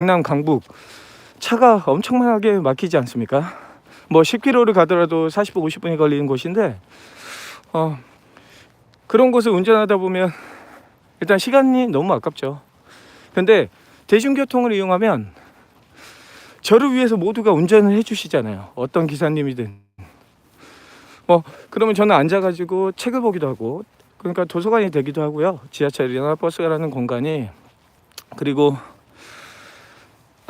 강남 강북 차가 엄청나게 막히지 않습니까? 뭐 10km를 가더라도 40분 50분이 걸리는 곳인데 어 그런 곳을 운전하다 보면 일단 시간이 너무 아깝죠. 근데 대중교통을 이용하면 저를 위해서 모두가 운전을 해주시잖아요. 어떤 기사님이든. 뭐 그러면 저는 앉아가지고 책을 보기도 하고 그러니까 도서관이 되기도 하고요. 지하철이나 버스가 라는 공간이 그리고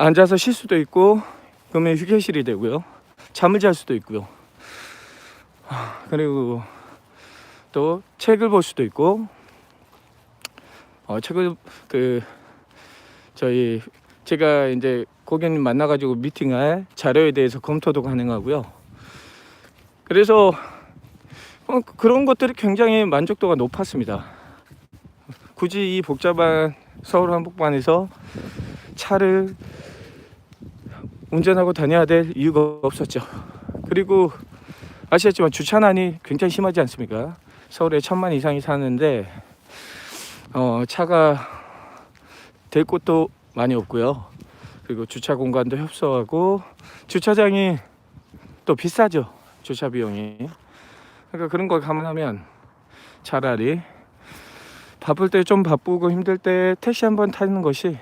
앉아서 쉴 수도 있고 그러면 휴게실이 되고요. 잠을 잘 수도 있고요. 하, 그리고 또 책을 볼 수도 있고 어, 책을 그 저희 제가 이제 고객님 만나가지고 미팅할 자료에 대해서 검토도 가능하고요. 그래서 어, 그런 것들이 굉장히 만족도가 높았습니다. 굳이 이 복잡한 서울 한복판에서 차를 운전하고 다녀야 될 이유가 없었죠. 그리고 아시겠지만 주차난이 굉장히 심하지 않습니까? 서울에 천만 이상이 사는데 어, 차가 될 곳도 많이 없고요. 그리고 주차 공간도 협소하고 주차장이 또 비싸죠. 주차 비용이. 그러니까 그런 걸 감안하면 차라리 바쁠 때 좀 바쁘고 힘들 때 택시 한번 타는 것이